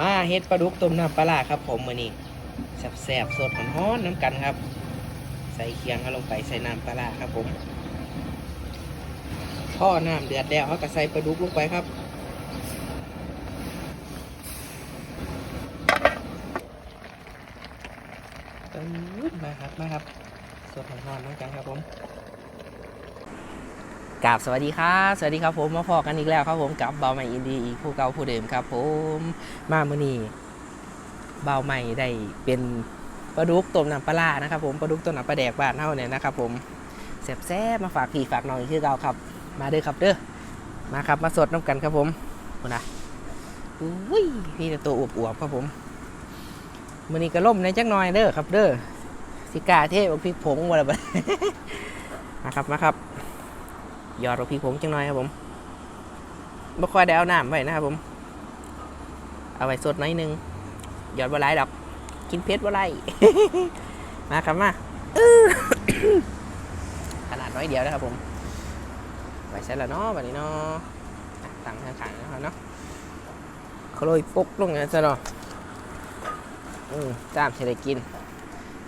มาเฮ็ดปลาดุกต้มน้ำปลาครับ ผมมือนี้แซ่บๆสดฮ้อนๆน้ำกันครับ ใส่เคียงเขาลงไปใส่น้ำปลาครับผมพ่อน้ำเดือดแล้วเขาก็ใส่ปลาดุกลงไปครับตึ๊ดมาครับมาครับสดฮ้อนๆน้ำกันครับผม กราบสวัสดีครับสวัสดีครับผมมาพอกันอีกแล้วครับผมกับเบาใหม่อินดีอีกผู้เก่าผู้เดิมครับผมมาเมื่อนี้เบาใหม่ได้เป็นปลาดุกต้มน้ำปลาร้านะครับผมปลาดุกต้มน้ำปลาแดกบ้านเฮาเนี่ยนะครับผมแซ่บๆมาฝากพี่ฝากน้องอีกคือเก่าครับ มาเด้อครับเด้อมาครับมาสดน้ำกันครับผมคุณนะอุ้ยนี่ตัวอวบๆครับผมมื่อนี้ก็ล่มในจักหน่อยเด้อครับเด้อสิกาเทพพริกผงวะละบัดมาครับมาครับ หยอดพริกผงจังหน่อยครับผมบ่ค่อยได้เอาน้ำไว้นะครับผม เอาไว้สดหน่อยหนึงหยอดบ่หลายดอก กินเผ็ดบ่ไรมาครับมาขนาดน้อยเดียวนะครับผมไว้ใช้แล้วเนาะแบบนี้เนาะอะตั้งข้างๆนะครับเนาะเขาโรยปุ๊กลงอย่างนั้นซะเนาะอืมจ้ามใช้ได้กิน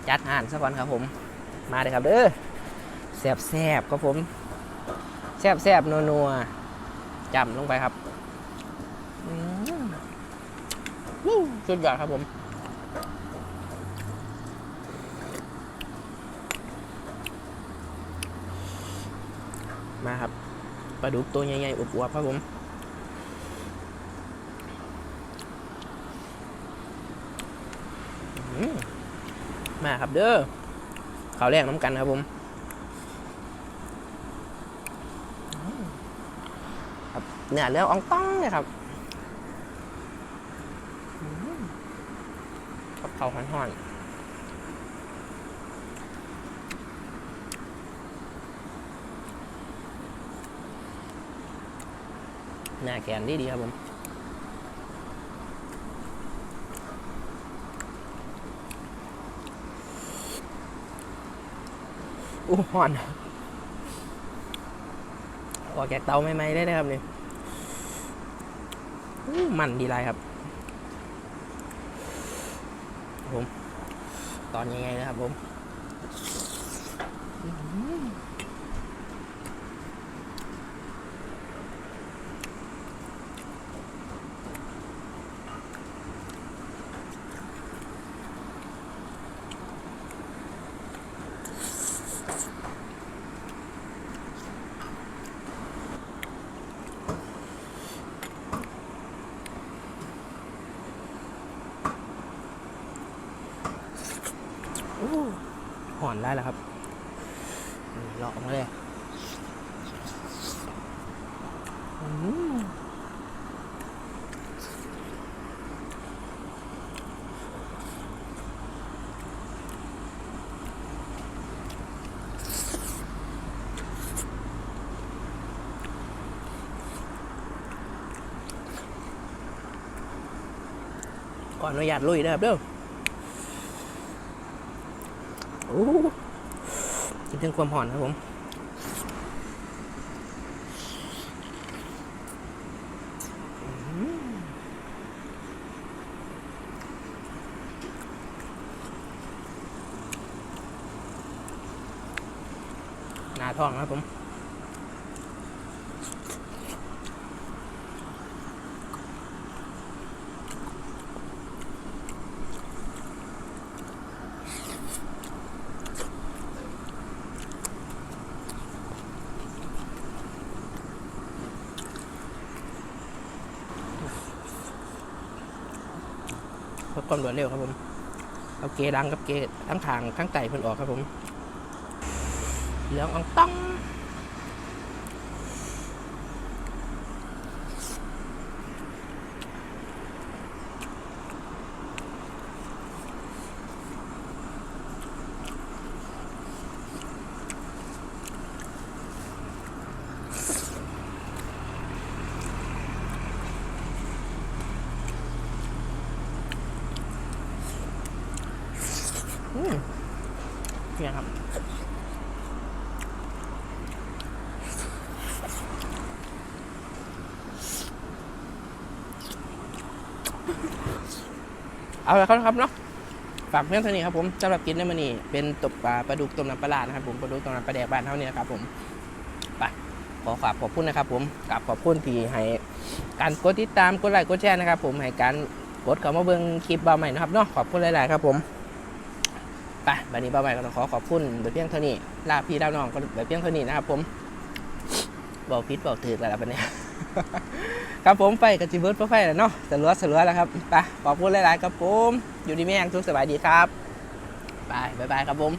จัดอาหารสักวันครับผม มาเลยครับเด้อแซ่บแซบๆครับผม แซ่บแซบๆนัวๆจำลงไปครับอืมวู้สุดยอดครับผมมาครับปลาดุกตัวใหญ่ๆอวบๆครับผมมมาครับเด้อข้าวแรกน้ำกันครับผมอืมครับ เนื้อเลืออ่องต้องเลยครับกับเขาห่อนๆหน้าแกนดีดีครับผมอู้ห่อนออกจากเตาใหม่ๆได้เลยครับนี่อู้ มันดีไรครับผม ตอนยังไงนะครับผมอื้อหืออู้ห่ อนได้แล้วครับนี่เลอกมาเลยก่อนอนุญาตลุยนะครับเด้อ โอ้กิดถึงความหอนครับผมหน้าท้องครับผม เพื่อความรวดเร็วครับผมเอาเกดังกับเกทั้งทางทั้งไต่เพิ่นออกครับผมเหลืองอองต้อง เนี่ยครับ เอาละครับเนาะฝากเพื่อนท่านี้ครับผมสำหรับกินในมื้อนี้เป็นตบปลาปลาดุกต้มน้ำปลาร้านะครับผมปลาดุกต้มน้ำปลาแดกบ้านเท่านี้นะครับผมไปขอขอบขอบคุณนะครับ ผมกราบขอบคุณที่ให้การกดติดตามกดไลค์กดแชร์นะครับ ผมให้การกดเข้ามาเบิ่งคลิปเบาใหม่นะครับเนาะขอบคุณหลาย ๆ ครับผม ไปบันนี้ป้าใหม่ก็ต้องขอขอบคุณเบเพียงเท่านี้ลาพี่ลาน้องก็เบเพียงเท่านี้นะครับผมบอกพิษบอกถือแล้วล่ะบันนี้ครับผมไปกับจีเบิร์ดไฟแล้วเนาะสลัวสลัวแล้วครับไปขอบคุณหลาย ๆ ครับผม อยู่ดีไม่แห้งทุกสบายดีครับบายบายครับผม